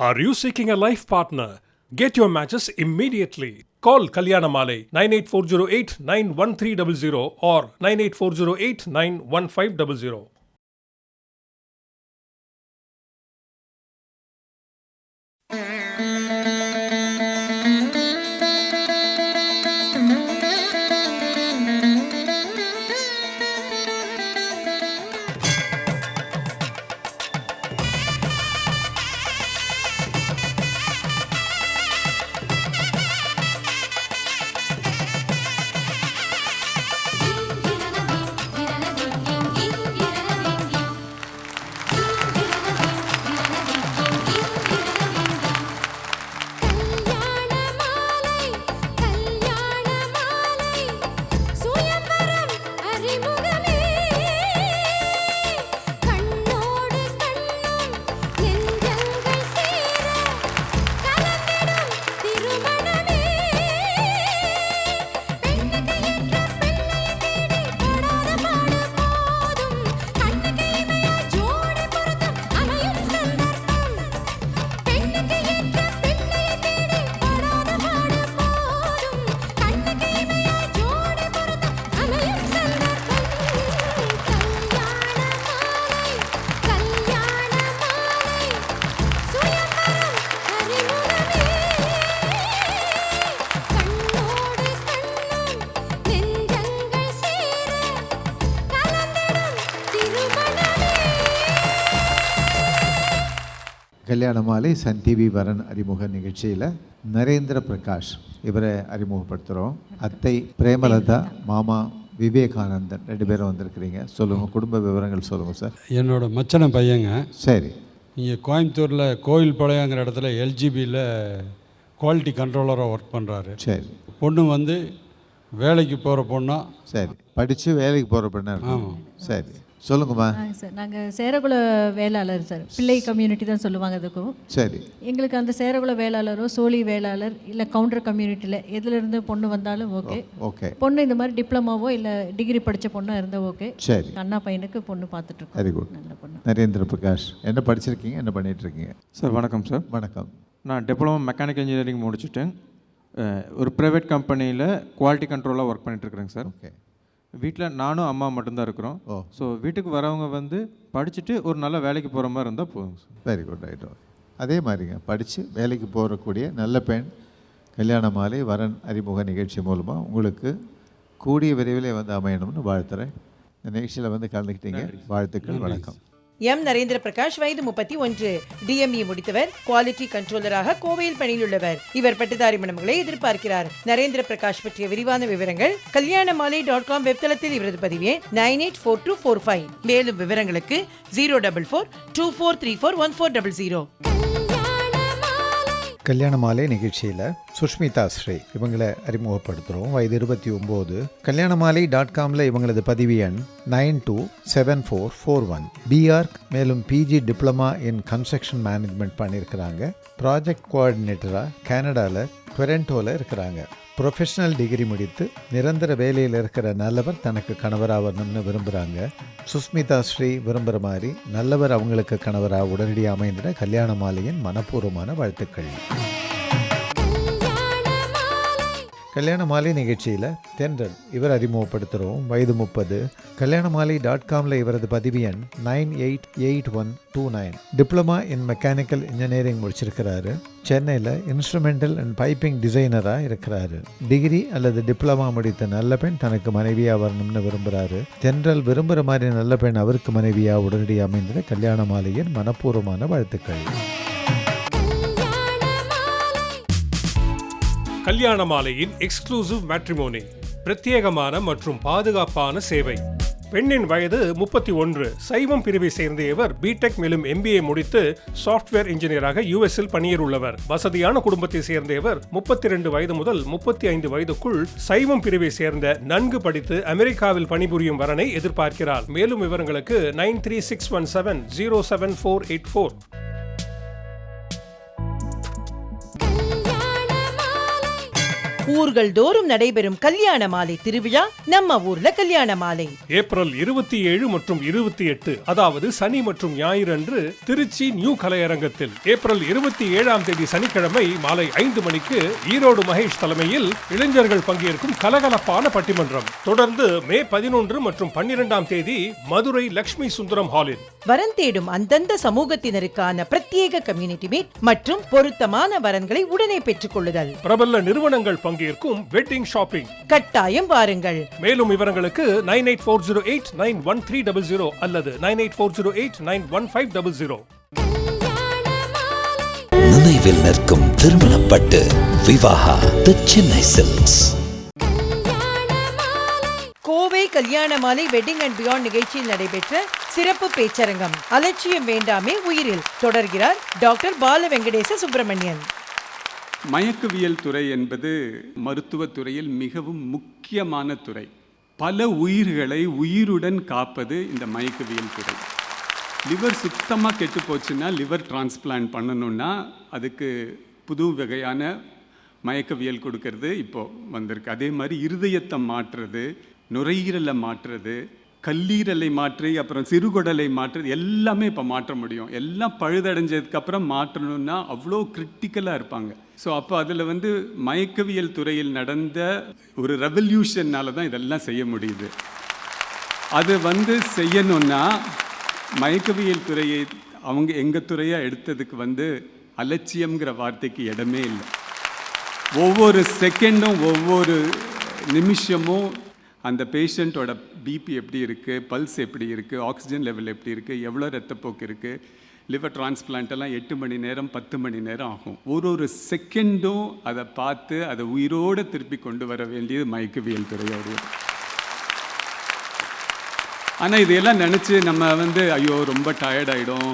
Are you seeking a life partner? Get your matches immediately. Call Kalyanamale 98408 91300 or 98408 91500. கல்யாண மாலை Sun TV வரன் அறிமுக நிகழ்ச்சியில் நரேந்திர பிரகாஷ் இவரை அறிமுகப்படுத்துகிறோம் அத்தை பிரேமலதா மாமா விவேகானந்தன் ரெண்டு பேரும் வந்திருக்கிறீங்க. சொல்லுங்கள் குடும்ப விவரங்கள் சொல்லுங்கள் சார். என்னோட மச்சனை பையங்க. சரி. இங்கே கோயம்புத்தூரில் கோயில் பாளையங்கிற இடத்துல எல்ஜிபியில் குவாலிட்டி கண்ட்ரோலராக ஒர்க் பண்ணுறாரு சரி. பொண்ணு வந்து வேலைக்கு போகிற பொண்ணா. சரி. படித்து வேலைக்கு போகிற பெண்ணா இருக்கும் சரி. சொல்லுங்கம்மா. சார். நாங்கள் சேரகுல வேளாளர் சார். பிள்ளை கம்யூனிட்டி தான் சொல்லுவாங்க அதுக்கும். சரி. எங்களுக்கு அந்த சேரகுல வேளாளரோ சோழி வேளாளர் இல்லை கவுண்டர் கம்யூனிட்டியில் எதுலேருந்து பொண்ணு வந்தாலும் ஓகே. ஓகே. பொண்ணு இந்த மாதிரி டிப்ளமாவோ இல்லை டிகிரி படித்த பொண்ணாக இருந்தால் ஓகே. சரி. அண்ணா பையனுக்கு பொண்ணு பார்த்துட்ருக்கோம் வெரி குட் நல்ல பொண்ணு. நரேந்திர பிரகாஷ் என்ன படிச்சிருக்கீங்க? என்ன பண்ணிட்டு இருக்கீங்க? சார் வணக்கம் சார். வணக்கம். நான் டிப்ளமோ மெக்கானிக்கல் இன்ஜினியரிங் முடிச்சுட்டேன். ஒரு ப்ரைவேட் கம்பெனியில் குவாலிட்டி கண்ட்ரோலாக ஒர்க் பண்ணிட்டுருக்குறேங்க சார். ஓகே வீட்டில் நானும் அம்மா மட்டும்தான் இருக்கிறோம். ஓ. ஸோ வீட்டுக்கு வரவங்க வந்து படிச்சுட்டு ஒரு நல்ல வேலைக்கு போகிற மாதிரி இருந்தால் போதும் சார் வெரி குட் ரைட் அதே மாதிரிங்க படித்து வேலைக்கு போகக்கூடிய நல்ல பெண் கல்யாண மாலை வரன் அறிமுக நிகழ்ச்சி மூலமாக உங்களுக்கு கூடிய விரைவில் வந்து அமையணும்னு வாழ்த்துறேன். இந்த நிகழ்ச்சியில் வந்து கலந்துக்கிட்டீங்க. வாழ்த்துக்கள் வணக்கம். எம். நரேந்திர பிரகாஷ் வயது முப்பத்தி ஒன்று. டிஎம்இ முடித்தவர் குவாலிட்டி கண்ட்ரோலராக கோவையில் பணியிலுள்ளவர். இவர் பட்டதாரி மணமகளை எதிர்பார்க்கிறார். நரேந்திர பிரகாஷ் பற்றிய விரிவான விவரங்கள் கல்யாண மாலை டாட் காம் வெப்தளத்தில் இவரது பதிவே nine eight four two four five. மேலும் விவரங்களுக்கு zero double four two four three four one four double zero Kalyana Malai நிகழ்ச்சியில் சுஷ்மிதா ஸ்ரீ. இவங்களை அறிமுகப்படுத்துகிறோம் வயது இருபத்தி ஒம்பது. கல்யாண மாலை டாட் காமில் இவங்களது பதிவு எண் nine two seven four four one. BArch மேலும் PG diploma in construction management பண்ணியிருக்கிறாங்க ப்ராஜெக்ட் கோஆர்டினேட்டராக கனடாவில் டொரண்டோவில் இருக்கிறாங்க. ப்ரொஃபஷனல் டிகிரி முடித்து நிரந்தர வேலையில் இருக்கிற நல்லவர் தனக்கு கணவராக வரணும்னு விரும்புகிறாங்க சுஸ்மிதா ஸ்ரீ விரும்புகிற மாதிரி நல்லவர் அவங்களுக்கு கணவராக உடனடியாக அமைந்திட கல்யாண மாலையின் மனப்பூர்வமான வாழ்த்துக்கள். கல்யாண மாலை நிகழ்ச்சியில் தென்றல் இவர் அறிமுகப்படுத்துகிறோம் வயது முப்பது. கல்யாண மாலை டாட் காமில் இவரது பதிவு எண் nine eight eight one two nine diploma in mechanical engineering முடிச்சிருக்கிறாரு. சென்னையில் இன்ஸ்ட்ருமெண்டல் அண்ட் பைப்பிங் டிசைனராக இருக்கிறாரு. டிகிரி அல்லது டிப்ளமா முடித்த நல்ல பெண் தனக்கு மனைவியாக வரணும்னு விரும்புகிறாரு தென்றல் விரும்புகிற மாதிரி நல்ல பெண் அவருக்கு மனைவியாக உடனடியாக அமைந்திட கல்யாண மாலையின் மனப்பூர்வமான வாழ்த்துக்கள். கல்யாண மாலையின் எக்ஸ்க்ளூசிவ் மேட்ரிமோனி பிரத்யேகமான மற்றும் பாதுகாப்பான சேவை. பெண்ணின் வயது முப்பத்தி ஒன்று. சைவம் பிரிவை சேர்ந்த இவர் பிடெக் மேலும் எம்பிஏ முடித்து சாஃப்ட்வேர் இன்ஜினியராக யுஎஸ்இல் பணியேறுள்ளவர். உள்ளவர் வசதியான குடும்பத்தை சேர்ந்த இவர் முப்பத்தி ரெண்டு வயது முதல் முப்பத்தி ஐந்து வயதுக்குள் சைவம் பிரிவை சேர்ந்த நன்கு படித்து அமெரிக்காவில் பணிபுரியும் வரனை எதிர்பார்க்கிறார். மேலும் விவரங்களுக்கு nine three six one seven zero seven four eight four. ஊர்கள் தோறும் நடைபெறும் கல்யாண மாலை திருவிழா நம்ம ஊர்ல கல்யாண மாலை. ஏப்ரல் இருபத்தி ஏழு மற்றும் இருபத்தி எட்டு அதாவது சனி மற்றும் ஞாயிறு அன்று திருச்சி நியூ கலையரங்கத்தில். ஏப்ரல் இருபத்தி ஏழாம் தேதி சனிக்கிழமை மாலை ஐந்து மணிக்கு ஈரோடு மகேஷ் தலைமையில் இளைஞர்கள் பங்கேற்கும் கலகலப்பான பட்டிமன்றம். தொடர்ந்து மே பதினொன்று மற்றும் பன்னிரெண்டாம் தேதி மதுரை லட்சுமி சுந்தரம் ஹாலில். வரன் தேடும் அந்தந்த சமூகத்தினருக்கான பிரத்யேக கம்யூனிட்டி மீட் மற்றும் பொருத்தமான வரன்களை உடனே பெற்றுக் கொள்ளுதல். பிரபல நிறுவனங்கள் பங்கேற்கும் வெட்டிங் ஷாப்பிங் கட்டாயம் வாருங்கள். மேலும் விவரங்களுக்கு nine eight four zero eight nine one three double zero அல்லது nine eight four zero eight nine one five double zero. நினைவில் நிற்கும் திருமணப்பட்டு Vivaha the Chennai silks Kovai Kalyana Malai wedding and beyond நிகழ்ச்சியில் நடைபெற்ற சிறப்பு பேச்சரங்கம். அலட்சியம் வேண்டாமே உயிரில். தொடர்கிறார் டாக்டர் பால வெங்கடேச சுப்பிரமணியன். மயக்கவியல் துறை என்பது மருத்துவத் துறையில் மிகவும் முக்கியமான துறை. பல உயிர்களை உயிருடன் காப்பது இந்த மயக்கவியல் துறை. லிவர் சுத்தமாக கெட்டு போச்சுன்னா லிவர் டிரான்ஸ்பிளான்ட் பண்ணணும்னா அதுக்கு புது வகையான மயக்கவியல் கொடுக்கறது இப்போது வந்திருக்கு. அதே மாதிரி இருதயத்தை மாற்றுறது நுரையீரலை மாற்றுறது கல்லீரலை மாற்றி அப்புறம் சிறுகுடலை மாற்றி எல்லாமே இப்போ மாற்ற முடியும். எல்லாம் பழுதடைஞ்சதுக்கப்புறம் மாற்றணும்னா அவ்வளோ கிரிட்டிக்கலாக இருப்பாங்க. ஸோ அப்போ அதில் வந்து மயக்கவியல் துறையில் நடந்த ஒரு ரெவல்யூஷன்னால தான் இதெல்லாம் செய்ய முடியுது. அது வந்து செய்யணும்னா மயக்கவியல் துறையை அவங்க எங்கள் துறையாக எடுத்ததுக்கு வந்து அலட்சியம்ங்கிற வார்த்தைக்கு இடமே இல்லை. ஒவ்வொரு செகண்டும் ஒவ்வொரு நிமிஷமும் அந்த பேஷண்ட்டோட பிபி எப்படி இருக்குது பல்ஸ் எப்படி இருக்குது ஆக்சிஜன் லெவல் எப்படி இருக்குது எவ்வளோ ரத்தப்போக்கு இருக்குது லிவர் டிரான்ஸ்பிளான்ட்டெல்லாம் எட்டு மணி நேரம் பத்து மணி நேரம் ஆகும். ஒரு ஒரு செகண்டும் அதை பார்த்து அதை உயிரோடு திருப்பி கொண்டு வர வேண்டியது மயக்கவியல் துறையோடைய ஆனால் இதையெல்லாம் நினச்சி நம்ம வந்து ஐயோ ரொம்ப டயர்டாயிடும்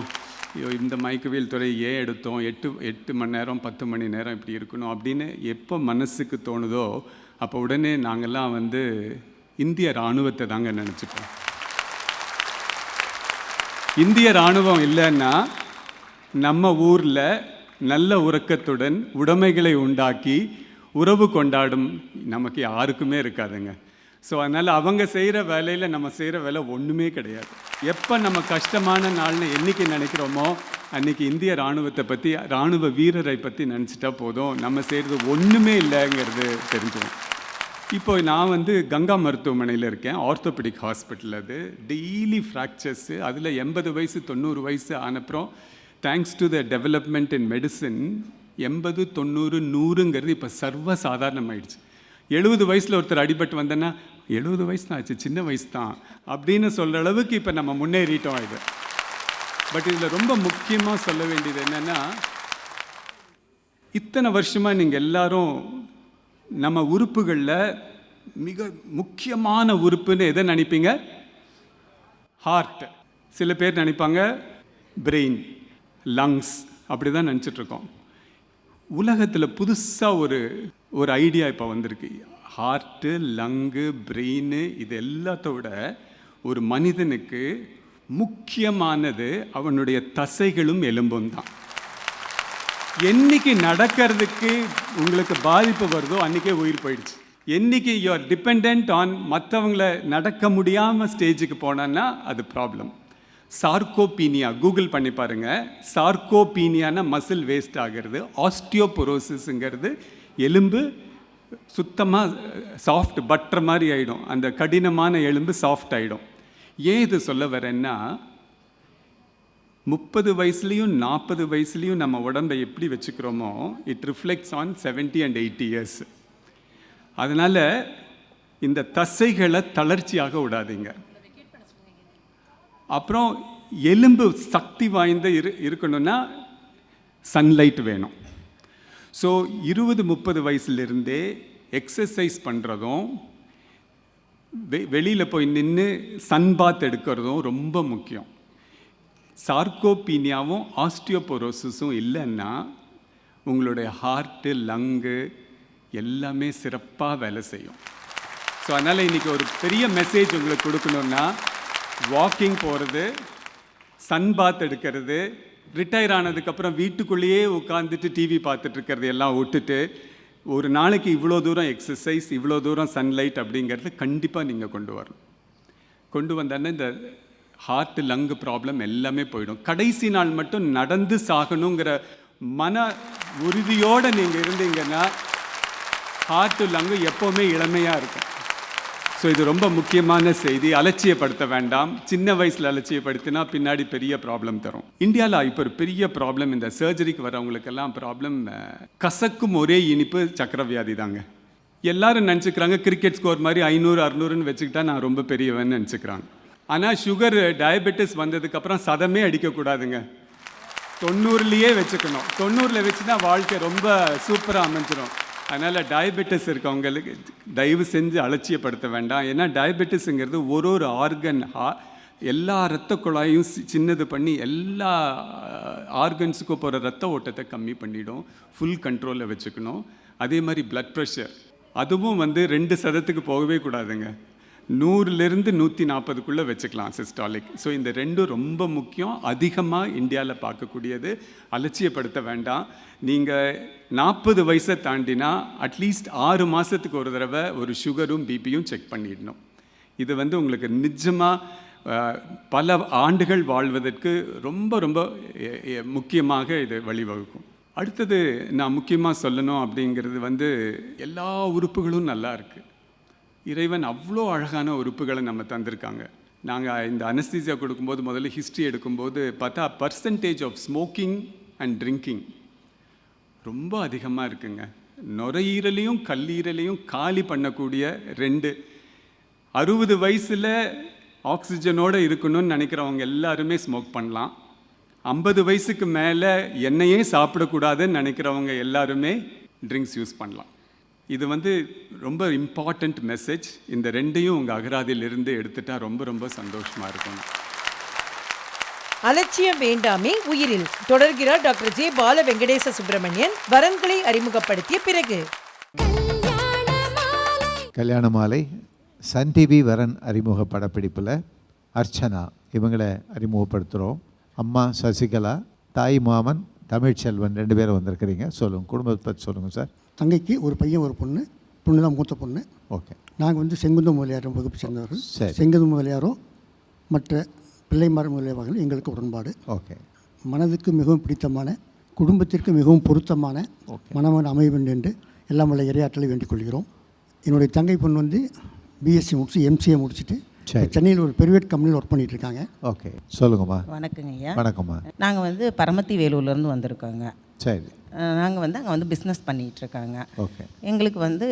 ஐயோ இந்த மயக்கவியல் துறை ஏன் எடுத்தோம்? எட்டு எட்டு மணி நேரம் பத்து மணி நேரம் இப்படி இருக்கணும் அப்படின்னு எப்போ மனசுக்கு தோணுதோ அப்போ உடனே நாங்கள்லாம் வந்து இந்திய இராணுவத்தை தாங்க நினச்சிப்போம் இந்திய இராணுவம் இல்லைன்னா நம்ம ஊரில் நல்ல உறக்கத்துடன் உடைமைகளை உண்டாக்கி உறவு கொண்டாடும் நமக்கு யாருக்குமே இருக்காதுங்க. ஸோ அதனால் அவங்க செய்கிற வேலையில் நம்ம செய்கிற வேலை ஒன்றுமே கிடையாது. எப்போ நம்ம கஷ்டமான நாள்னு என்றைக்கு நினைக்கிறோமோ அன்னைக்கு இந்திய இராணுவத்தை பற்றி இராணுவ வீரரை பற்றி நினச்சிட்டா போதும். நம்ம செய்கிறது ஒன்றுமே இல்லைங்கிறது தெரிஞ்சிடும் இப்போ நான் வந்து கங்கா மருத்துவமனையில் இருக்கேன். ஆர்த்தோபெடிக் ஹாஸ்பிட்டல் அது. டெய்லி ஃப்ராக்சர்ஸு அதில் எண்பது வயசு தொண்ணூறு வயசு ஆனப்புறம் thanks to the development in medicine எண்பது தொண்ணூறு நூறுங்கிறது இப்போ சர்வ சாதாரணமாயிடுச்சு எழுபது வயசில் ஒருத்தர் அடிபட்டு வந்தேன்னா எழுபது வயசு தான் ஆச்சு சின்ன வயசு தான் அப்படின்னு சொல்கிற அளவுக்கு இப்போ நம்ம முன்னேறிட்டோம் இது. பட் இதில் ரொம்ப முக்கியமாக சொல்ல வேண்டியது என்னென்னா இத்தனை வருஷமாக நீங்கள் எல்லாரும் நம்ம உறுப்புகளில் மிக முக்கியமான உறுப்புன்னு எதை நினைப்பீங்க? ஹார்ட் சில பேர் நினைப்பாங்க பிரெயின் லங்ஸ் அப்படி தான் நினச்சிட்ருக்கோம். உலகத்தில் புதுசாக ஒரு ஒரு ஐடியா இப்போ வந்திருக்கு. ஹார்ட்டு லங்கு பிரெயின் இது எல்லாத்தோட ஒரு மனிதனுக்கு முக்கியமானது அவனுடைய தசைகளும் எலும்பும் தான். என்னைக்கு நடக்கிறதுக்கு உங்களுக்கு பாதிப்பு வருதோ அன்றைக்கே உயிர் போயிடுச்சு. என்னைக்கு யூ ஆர் டிபெண்ட் ஆன் மற்றவங்கள நடக்க முடியாமல் ஸ்டேஜுக்கு போனான்னா அது ப்ராப்ளம் சார்கோபீனியா கூகுள் பண்ணி பாருங்கள் சார்கோபீனியானா மசில் வேஸ்ட் ஆகிறது ஆஸ்டியோபொரோசிஸுங்கிறது எலும்பு சுத்தமாக சாஃப்ட் பட்டர் மாதிரி ஆகிடும் அந்த கடினமான எலும்பு சாஃப்ட் ஆகிடும் ஏன் இது சொல்ல வரேன்னா முப்பது வயசுலேயும் நாற்பது வயசுலேயும் நம்ம உடம்பை எப்படி வச்சுக்கிறோமோ it reflects on seventy and eighty years அதனால் இந்த தசைகளை தளர்ச்சியாக விடாதீங்க. அப்புறம் எலும்பு சக்தி வாய்ந்த இரு இருக்கணும்னா சன்லைட் வேணும். ஸோ இருபது முப்பது வயசுலேருந்தே எக்ஸசைஸ் பண்ணுறதும் வெ வெளியில் போய் நின்று சன் பாத் எடுக்கிறதும் ரொம்ப முக்கியம். சார்கோபீனியாவும் ஆஸ்டியோபோரோசிஸும் இல்லைன்னா உங்களுடைய ஹார்ட்டு லங்கு எல்லாமே சிறப்பாக வேலை செய்யும். ஸோ அதனால் இன்றைக்கி ஒரு பெரிய மெசேஜ் உங்களுக்கு கொடுக்கணுன்னா வாக்கிங் போகிறது சன் பாத் எடுக்கிறது ரிட்டையர் ஆனதுக்கப்புறம் வீட்டுக்குள்ளேயே உட்காந்துட்டு டிவி பார்த்துட்டு இருக்கிறது எல்லாம் விட்டுட்டு ஒரு நாளைக்கு இவ்வளோ தூரம் எக்ஸசைஸ் இவ்வளோ தூரம் சன்லைட் அப்படிங்கிறது கண்டிப்பாக நீங்கள் கொண்டு வரணும். கொண்டு வந்தோன்னே இந்த ஹார்ட் லங்கு ப்ராப்ளம் எல்லாமே போயிடும். கடைசி நாள் மட்டும் நடந்து சாகணுங்கிற மன உறுதியோடு நீங்கள் இருந்தீங்கன்னா ஹார்ட்டு லங்கு எப்போவுமே இளமையாக இருக்கும். ஸோ இது ரொம்ப முக்கியமான செய்தி. அலட்சியப்படுத்த வேண்டாம். சின்ன வயசில் அலட்சியப்படுத்தினா பின்னாடி பெரிய ப்ராப்ளம் தரும். இந்தியாவில் இப்போ ஒரு பெரிய ப்ராப்ளம் இந்த சர்ஜரிக்கு வரவங்களுக்கெல்லாம் ப்ராப்ளம் கசக்கும் ஒரே இனிப்பு சக்கரவியாதி தாங்க. எல்லாரும் நினச்சிக்கிறாங்க கிரிக்கெட் ஸ்கோர் மாதிரி ஐநூறு அறுநூறுன்னு வச்சுக்கிட்டா நான் ரொம்ப பெரியவன் நினச்சிக்கிறாங்க. ஆனால் சுகர் டயபெட்டிஸ் வந்ததுக்கப்புறம் சதமே அடிக்கக்கூடாதுங்க தொண்ணூறுலேயே வச்சுக்கணும். தொண்ணூறில் வச்சு தான் வாழ்க்கை ரொம்ப சூப்பராக அமைஞ்சிடும் அதனால் டயபெட்டிஸ் இருக்கவங்களுக்கு தயவு செஞ்சு அலட்சியப்படுத்த வேண்டாம். ஏன்னா டயபெட்டிஸுங்கிறது ஒரு ஒரு ஆர்கன் எல்லா இரத்த குழாயும் சி- சின்னது பண்ணி எல்லா ஆர்கன்ஸுக்கும் போகிற ரத்த ஓட்டத்தை கம்மி பண்ணிடும். ஃபுல் கண்ட்ரோலில் வச்சுக்கணும். அதே மாதிரி ப்ளட் ப்ரெஷர் அதுவும் வந்து ரெண்டு சதத்துக்கு போகவே கூடாதுங்க. நூறுலேருந்து நூற்றி நாற்பதுக்குள்ளே வச்சுக்கலாம் சிஸ்டாலிக் ஸோ இந்த ரெண்டும் ரொம்ப முக்கியம். அதிகமாக இந்தியாவில் பார்க்கக்கூடியது. அலட்சியப்படுத்த வேண்டாம். நீங்கள் நாற்பது வயசை தாண்டினா அட்லீஸ்ட் ஆறு மாதத்துக்கு ஒரு தடவை ஒரு சுகரும் பிபியும் செக் பண்ணிடணும். இது வந்து உங்களுக்கு நிஜமாக பல ஆண்டுகள் வாழ்வதற்கு ரொம்ப ரொம்ப முக்கியமாக இது வழிவகுக்கும். அடுத்தது நான் முக்கியமாக சொல்லணும் அப்படிங்கிறது வந்து எல்லா உறுப்புகளும் நல்லா இருக்குது இறைவன் அவ்வளோ அழகான உறுப்புகளை நம்ம தந்திருக்காங்க. நாங்கள் இந்த அனஸ்தீசியா கொடுக்கும்போது முதல்ல ஹிஸ்ட்ரி எடுக்கும்போது பார்த்தா percentage of smoking and drinking ரொம்ப அதிகமாக இருக்குங்க. நுரையீரலையும் கல்லீரலையும் காலி பண்ணக்கூடிய ரெண்டு. அறுபது வயசில் ஆக்சிஜனோடு இருக்கணும்னு நினைக்கிறவங்க எல்லாருமே ஸ்மோக் பண்ணலாம். ஐம்பது வயசுக்கு மேலே எண்ணெயே சாப்பிடக்கூடாதுன்னு நினைக்கிறவங்க எல்லாருமே ட்ரிங்க்ஸ் யூஸ் பண்ணலாம். இது வந்து ரொம்ப இம்பார்ட்டண்ட் மெசேஜ் இந்த ரெண்டையும் உங்கள் அகராதியிலிருந்து எடுத்துட்டா ரொம்ப ரொம்ப சந்தோஷமாக இருக்கும். அலட்சியம் வேண்டாமே உயிரில். தொடர்கிறார் டாக்டர் ஜே. பால வெங்கடேச சுப்பிரமணியன். வரன்களை அறிமுகப்படுத்திய பிறகு. கல்யாண மாலை சன் டிவி வரன் அறிமுக படப்பிடிப்பில் அர்ச்சனா இவங்களை அறிமுகப்படுத்துகிறோம் அம்மா சசிகலா தாய் மாமன் தமிழ்ச்செல்வன் ரெண்டு பேரும் வந்திருக்கிறீங்க. சொல்லுங்கள் குடும்பத்தை பற்றி சொல்லுங்கள் சார். தங்கைக்கு ஒரு பையன் ஒரு பொண்ணு பொண்ணு தான் மூத்த பொண்ணு. ஓகே. நாங்கள் வந்து செங்குந்தம் முதலியாரும் வகுப்பு சேர்ந்தவர்கள். சரி. செங்குந்தம் முதலியாரும் மற்ற பிள்ளைமார் முதலியார்கள் எங்களுக்கு உடன்பாடு. ஓகே. மனதுக்கு மிகவும் பிடித்தமான குடும்பத்திற்கு மிகவும் பொருத்தமான மனமன் அமைய வேண்டும் என்று எல்லாம் வல்ல இறையாற்றலை வேண்டிக் கொள்கிறோம். என்னுடைய தங்கை பொண்ணு வந்து பிஎஸ்சி முடிச்சு எம்சிஏ முடிச்சுட்டு சரி. சென்னையில் ஒரு பெருவேட் கம்பெனியில் ஒர்க் பண்ணிட்டு இருக்காங்க. ஓகே. சொல்லுங்கம்மா. வணக்கங்க ஐயா வணக்கம்மா. நாங்கள் வந்து பரமத்தி வேலூர்லேருந்து வந்திருக்கோங்க. சரி. நாங்கள் வந்து அங்கே வந்து பிஸ்னஸ் ஓகே. எங்களுக்கு வந்து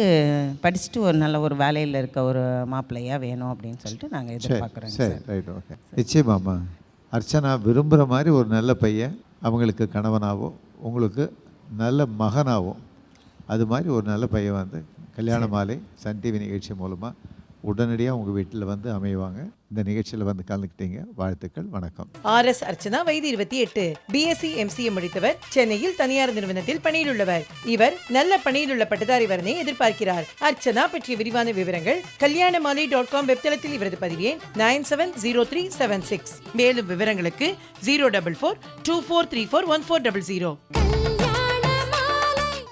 படிச்சுட்டு ஒரு நல்ல ஒரு வேலையில் இருக்க ஒரு மாப்பிள்ளையாக வேணும் அப்படின்னு சொல்லிட்டு நாங்கள் சரி சார் ரைட் ஓகே. நிச்சயமாம்மா. அர்ச்சனா விரும்புகிற மாதிரி ஒரு நல்ல பையன் அவங்களுக்கு கணவனாவோ உங்களுக்கு நல்ல மகனாவோ அது மாதிரி ஒரு நல்ல பையன் வந்து கல்யாண மாலை சன் டிவி நிகழ்ச்சி மூலமாக உடனடியாக உங்கள் வீட்டில் வந்து அமைவாங்க. இந்த நிகழ்ச்சியில் வந்து கலந்துக்கிட்டீங்க. வாழ்த்துக்கள் வணக்கம். ஆர் எஸ் அர்ச்சனா வயது இருபத்தி எட்டு. பிஎஸ்சி எம்சிஏ முடித்தவர். சென்னையில் தனியார் நிறுவனத்தில் பணியில் உள்ளவர் இவர் நல்ல பணியில் உள்ள பட்டதாரி வரனை எதிர்பார்க்கிறார். அர்ச்சனா பற்றிய விரிவான விவரங்கள் கல்யாணமாலை டாட் காம் வெப்தளத்தில் இவரது பதிவு எண் nine seven zero three seven six. மேலும் விவரங்களுக்கு zero double four two four three four one four double zero.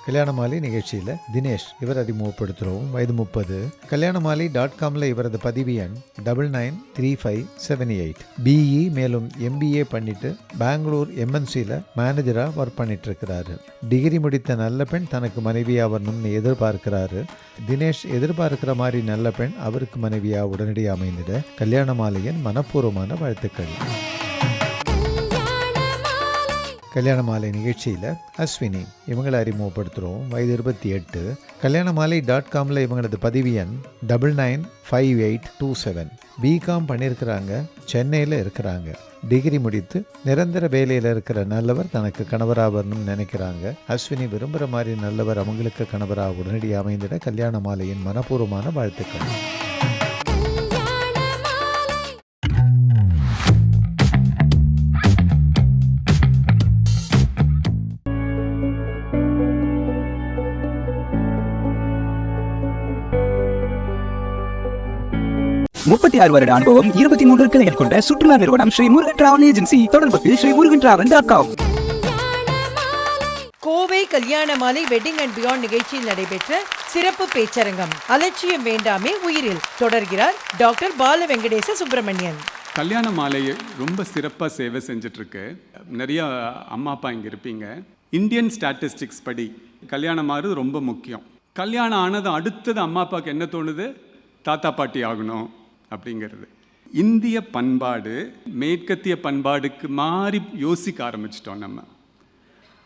Kalyana Malai நிகழ்ச்சியில் தினேஷ் இவர் அறிமுகப்படுத்துகிறோம் வயது முப்பது. கல்யாண மாலை டாட் காமில் இவரது பதிவு எண் double nine three five seven eight BE மேலும் எம்பிஏ பண்ணிட்டு பெங்களூர் எம்என்சியில் மேனேஜராக ஒர்க் பண்ணிட்டு இருக்கிறாரு டிகிரி முடித்த நல்ல பெண் தனக்கு மனைவியாக வரணும்னு எதிர்பார்க்கிறாரு. தினேஷ் எதிர்பார்க்கிற மாதிரி நல்ல பெண் அவருக்கு மனைவியாக உடனடியாக அமைந்திட கல்யாண மாலையின் மனப்பூர்வமான வாழ்த்துக்கள். கல்யாண மாலை நிகழ்ச்சியில் அஸ்வினி இவங்களை அறிமுகப்படுத்துகிறோம் வயது இருபத்தி எட்டு. கல்யாண மாலை டாட் காமில் இவங்களது பதிவு எண் double nine five eight two seven BCom பண்ணியிருக்கிறாங்க சென்னையில் இருக்கிறாங்க. டிகிரி முடித்து நிரந்தர வேலையில் இருக்கிற நல்லவர் தனக்கு கணவராக வரணும்னு நினைக்கிறாங்க. அஸ்வினி விரும்புகிற மாதிரி நல்லவர் அவங்களுக்கு கணவராக உடனடியாக அமைந்திட கல்யாண மாலையின் மனப்பூர்வமான வாழ்த்துக்கள். முப்பத்தி ஆறு வருட அனுபவம் இருபத்தி மூன்று கிளைகள் கொண்ட சுற்றுலா நிறுவனம் ஸ்ரீ முருகன் டிராவல் ஏஜென்சி தொடர்புக்கு Sri Murugan travel dot com Kovai Kalyana Malai wedding and beyond நிகழ்ச்சியில் நடைபெற்ற சிறப்பு பேச்சரங்கம். அலட்சியம் வேண்டாமே உயிரில். தொடர்கிறார் டாக்டர் பால வெங்கடேச சுப்பிரமணியன். கல்யாண மாலை ரொம்ப சிறப்பாக சேவை செஞ்சிட்ருக்கு. நிறைய அம்மா அப்பா இங்கே இருப்பீங்க. இந்தியன் ஸ்டாட்டிஸ்டிக்ஸ் படி கல்யாணம் ஆகிறது ரொம்ப முக்கியம். கல்யாணம் ஆனது அடுத்தது அம்மா அப்பாவுக்கு என்ன தோணுது? தாத்தா பாட்டி ஆகணும். அப்படிங்கிறது. இந்திய பண்பாடு மேற்கத்திய பண்பாடுக்கு மாறி யோசிக்க ஆரம்பிச்சிட்டோம் நம்ம.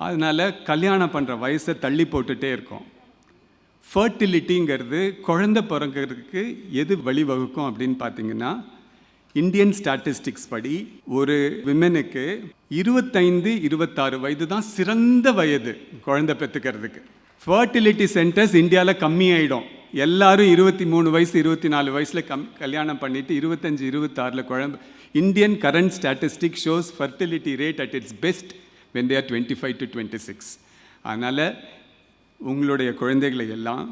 அதனால் கல்யாணம் பண்ணுற வயசை தள்ளி போட்டுகிட்டே இருக்கோம். ஃபர்டிலிட்டிங்கிறது குழந்தை பிறக்கிறதுக்கு எது வழிவகுக்கும் அப்படின்னு பார்த்தீங்கன்னா இந்தியன் ஸ்டாட்டிஸ்டிக்ஸ் படி ஒரு விமனுக்கு இருபத்தைந்து இருபத்தாறு வயது தான் சிறந்த வயது குழந்தை பெற்றுக்கிறதுக்கு ஃபர்டிலிட்டி சென்டர்ஸ் இந்தியாவில் கம்மியாயிடும். எல்லாரும் இருபத்தி மூணு வயசு இருபத்தி நாலு வயசில் கம் கல்யாணம் பண்ணிவிட்டு இருபத்தஞ்சி இருபத்தாறில் குழம்பு. Indian current statistic shows fertility rate at its best when there twenty five to twenty six அதனால் உங்களுடைய குழந்தைகளை எல்லாம்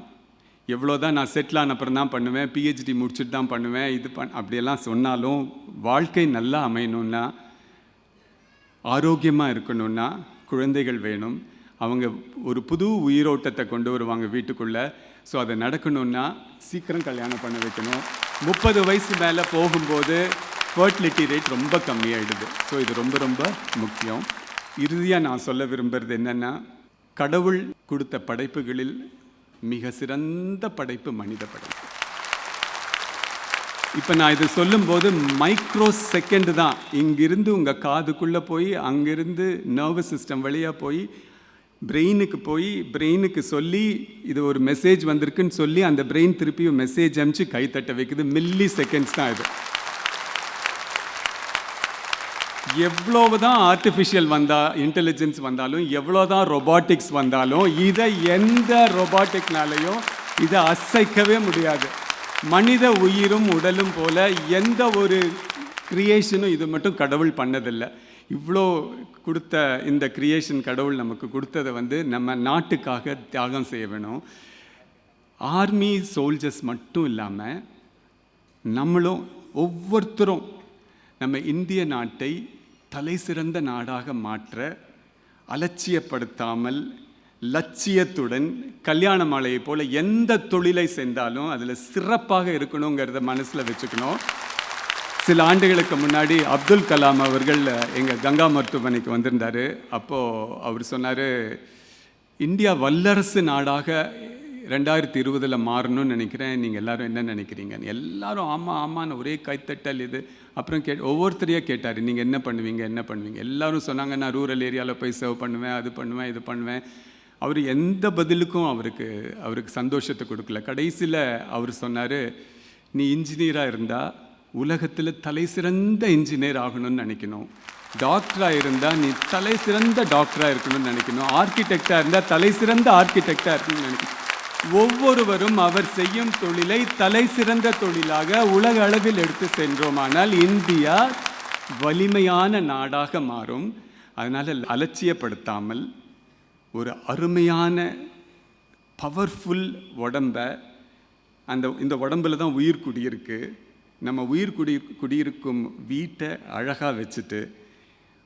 எவ்வளோ தான் நான் செட்டில் ஆனப்புறம் தான் பண்ணுவேன் பிஹெச்டி முடிச்சுட்டு தான் பண்ணுவேன் இது பண் அப்படியெல்லாம் சொன்னாலும் வாழ்க்கை நல்லா அமையணும்னா ஆரோக்கியமாக இருக்கணும்னா குழந்தைகள் வேணும். அவங்க ஒரு புது உயிரோட்டத்தை கொண்டு வருவாங்க வீட்டுக்குள்ளே. ஸோ அது நடக்கணும்னா சீக்கிரம் கல்யாணம் பண்ண வைக்கணும். முப்பது வயசு மேலே போகும்போது ஃபர்டிலிட்டி ரேட் ரொம்ப கம்மியாயிடுது. ஸோ இது ரொம்ப ரொம்ப முக்கியம். இறுதியாக நான் சொல்ல விரும்புகிறது என்னென்னா கடவுள் கொடுத்த படைப்புகளில் மிக சிறந்த படைப்பு மனித படைப்பு. இப்போ நான் இது சொல்லும்போது மைக்ரோ செகண்ட் தான். இங்கிருந்து உங்கள் காதுக்குள்ளே போய் அங்கிருந்து நர்வஸ் சிஸ்டம் வழியாக போய் பிரெயினுக்கு போய் பிரெயினுக்கு சொல்லி இது ஒரு மெசேஜ் வந்திருக்குன்னு சொல்லி அந்த பிரெயின் திருப்பி மெசேஜ் அமிச்சு கைத்தட்ட வைக்குது. மில்லி செகண்ட்ஸ் தான் இது. எவ்வளவு தான் ஆர்டிஃபிஷியல் வந்தா இன்டெலிஜென்ஸ் வந்தாலும் எவ்வளோ தான் ரொபாட்டிக்ஸ் வந்தாலும் இதை எந்த ரொபாட்டிக்னாலையும் இதை அசைக்கவே முடியாது. மனித உயிரும் உடலும் போல எந்த ஒரு கிரியேஷனும் இது மட்டும் கடவுள் பண்ணதில்லை. இவ்வளோ கொடுத்த இந்த கிரியேஷன் கடவுள் நமக்கு கொடுத்ததை வந்து நம்ம நாட்டுக்காக தியாகம் செய்ய வேணும். ஆர்மி சோல்ஜர்ஸ் மட்டும் இல்லாமல் நம்மளும் ஒவ்வொருத்தரும் நம்ம இந்திய நாட்டை தலை சிறந்த நாடாக மாற்ற அலட்சியப்படுத்தாமல் லட்சியத்துடன் கல்யாண மாலையை போல் எந்த தொழிலை செஞ்சாலும் அதில் சிறப்பாக இருக்கணுங்கிறத மனசில் வச்சுக்கணும். சில ஆண்டுகளுக்கு முன்னாடி அப்துல் கலாம் அவர்கள் எங்கள் கங்கா மருத்துவமனைக்கு வந்திருந்தார். அப்போது அவர் சொன்னார் இந்தியா வல்லரசு நாடாக ரெண்டாயிரத்தி இருபதில் மாறணும்னு நினைக்கிறேன். நீங்கள் எல்லாரும் என்ன நினைக்கிறீங்க? எல்லாரும் ஆமாம் ஆமான்னு ஒரே கைத்தட்டல் இது. அப்புறம் கே ஒவ்வொருத்தரையாக கேட்டார் நீங்கள் என்ன பண்ணுவீங்க என்ன பண்ணுவீங்க? எல்லாரும் சொன்னாங்க நான் ரூரல் ஏரியாவில் போய் சேவ் பண்ணுவேன் அது பண்ணுவேன் இது பண்ணுவேன். அவர் எந்த பதிலுக்கும் அவருக்கு அவருக்கு சந்தோஷத்தை கொடுக்கல. கடைசியில் அவர் சொன்னார் நீ இன்ஜினியராக இருந்தால் உலகத்தில் தலை சிறந்த இன்ஜினியர் ஆகணும்னு நினைக்கணும். டாக்டராக இருந்தால் நீ தலை சிறந்த டாக்டராக இருக்கணும்னு நினைக்கணும். ஆர்கிடெக்டாக இருந்தால் தலை சிறந்த ஆர்கிடெக்டாக இருக்கணும்னு நினைக்கணும். ஒவ்வொருவரும் அவர் செய்யும் தொழிலை தலை சிறந்த தொழிலாக உலக அளவில் எடுத்து சென்றோமானால் இந்தியா வலிமையான நாடாக மாறும். அதனால் அலட்சியப்படுத்தாமல் ஒரு அருமையான பவர்ஃபுல் உடம்ப அந்த இந்த உடம்புல தான் உயிர் குடியிருக்கு. நம்ம உயிர் குடி குடியிருக்கும் வீட்டை அழகாக வச்சுட்டு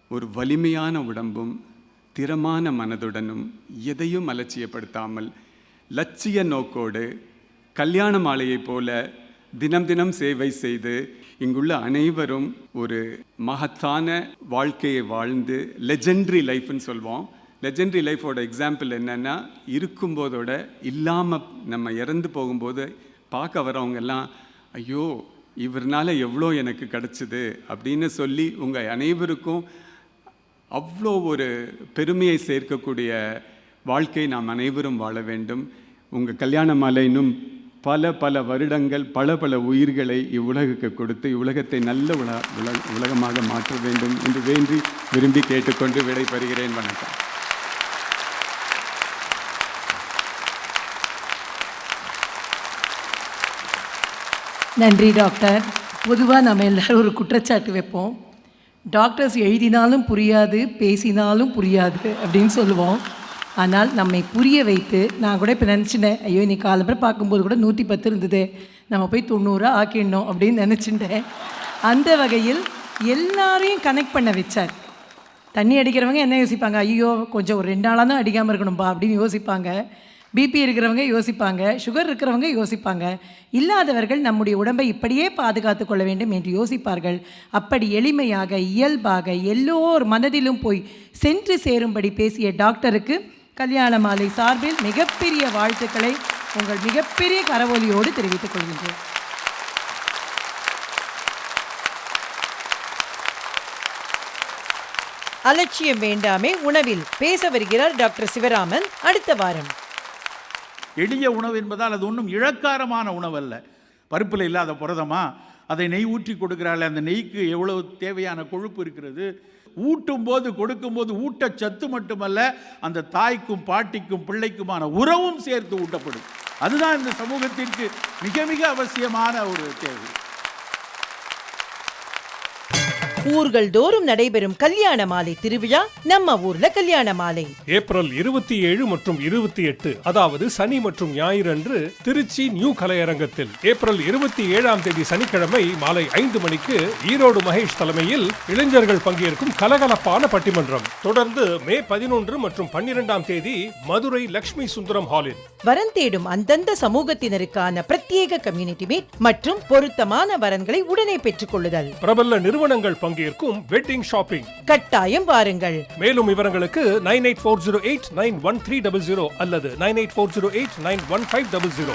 ஒரு வலிமையான உடம்பும் திறமான மனதுடனும் எதையும் அலட்சியப்படுத்தாமல் லட்சிய நோக்கோடு கல்யாண மாலையைப் போல தினம் தினம் சேவை செய்து இங்குள்ள அனைவரும் ஒரு மகத்தான வாழ்க்கையை வாழ்ந்து லெஜெண்ட்ரி லைஃப்னு சொல்வோம். லெஜெண்ட்ரி லைஃபோட எக்ஸாம்பிள் என்னென்னா இருக்கும்போதோட இல்லாமல் நம்ம இறந்து போகும்போது பார்க்க வரவங்க எல்லாம் ஐயோ இவர்னால் எவ்வளோ எனக்கு கிடச்சிது அப்படின்னு சொல்லி உங்கள் அனைவருக்கும் அவ்வளோ ஒரு பெருமையை சேர்க்கக்கூடிய வாழ்க்கை நாம் அனைவரும் வாழ வேண்டும். உங்கள் கல்யாண மாலை இன்னும் பல பல வருடங்கள் பல பல உயிர்களை இவ்வுலகுக்கு கொடுத்து இவ்வுலகத்தை நல்ல உல உல உலகமாக மாற்ற வேண்டும் என்று வேண்டி விரும்பி கேட்டுக்கொண்டு விடைபெறுகிறேன். வணக்கம். நன்றி டாக்டர். பொதுவாக நம்ம எல்லோரும் ஒரு குற்றச்சாட்டு வைப்போம். டாக்டர்ஸ் எழுதினாலும் புரியாது பேசினாலும் புரியாது அப்படின்னு சொல்லுவோம். ஆனால் நம்மை புரிய வைத்து நான் கூட இப்போ நினச்சிட்டேன். ஐயோ இன்னைக்கு காலம்பரம் பார்க்கும்போது கூட நூற்றி பத்து இருந்தது. நம்ம போய் தொண்ணூறாக ஆக்கிடணும் அப்படின்னு நினச்சிட்டேன். அந்த வகையில் எல்லாரையும் கனெக்ட் பண்ண வச்சார். தண்ணி அடிக்கிறவங்க என்ன யோசிப்பாங்க? ஐயோ கொஞ்சம் ஒரு ரெண்டு நாளாக தான் அடிக்காமல் இருக்கணும்பா அப்படின்னு யோசிப்பாங்க. பிபி இருக்கிறவங்க யோசிப்பாங்க சுகர் இருக்கிறவங்க யோசிப்பாங்க. இல்லாதவர்கள் நம்முடைய உடம்பை இப்படியே பாதுகாத்து கொள்ள வேண்டும் என்று யோசிப்பார்கள். அப்படி எளிமையாக இயல்பாக எல்லோர் மனதிலும் போய் சென்று சேரும்படி பேசிய டாக்டருக்கு கல்யாண மாலை சார்பில் மிகப்பெரிய வாழ்த்துக்களை உங்கள் மிகப்பெரிய கரவொலியோடு தெரிவித்துக் கொள்கின்றேன். அலட்சியம் வேண்டாமே உணவில் பேச வருகிறார் டாக்டர் சிவராமன். அடுத்த வாரம். எளிய உணவு என்பதால் அது ஒன்றும் இழக்காரமான உணவு அல்ல பருப்பில் இல்லாத புரதமா? அதை நெய் ஊற்றி கொடுக்குறாள் அந்த நெய்க்கு எவ்வளவு தேவையான கொழுப்பு இருக்கிறது? ஊட்டும் போது கொடுக்கும்போது ஊட்டச்சத்து மட்டுமல்ல அந்த தாய்க்கும் பாட்டிக்கும் பிள்ளைக்குமான உறவும் சேர்த்து ஊட்டப்படும். அதுதான் இந்த சமூகத்திற்கு மிக மிக அவசியமான ஒரு தேவை. ஊர்கள் தோறும் நடைபெறும் கல்யாண மாலை திருவிழா நம்ம ஊர்ல கல்யாண மாலை. ஏப்ரல் இருபத்தி ஏழு மற்றும் இருபத்தி எட்டு அதாவது சனி மற்றும் ஞாயிறு அன்று திருச்சி நியூ கலையரங்கத்தில். ஏப்ரல் இருபத்தி ஏழாம் தேதி சனிக்கிழமை மாலை ஐந்து மணிக்கு ஈரோடு மகேஷ் தலைமையில் இளைஞர்கள் பங்கேற்கும் கலகலப்பான பட்டிமன்றம். தொடர்ந்து மே பதினொன்று மற்றும் பன்னிரெண்டாம் தேதி மதுரை லக்ஷ்மி சுந்தரம் ஹாலில். வரன் தேடும் அந்தந்த சமூகத்தினருக்கான பிரத்யேக கம்யூனிட்டி மீட் மற்றும் பொருத்தமான வரன்களை உடனே பெற்றுக் கொள்ளுதல். பிரபல நிறுவனங்கள் பங்கேற்கும் வெட்டிங் ஷாப்பிங் கட்டாயம் வாருங்கள். மேலும் விவரங்களுக்கு nine eight four zero eight nine one three double zero அல்லது nine eight four zero eight nine one five double zero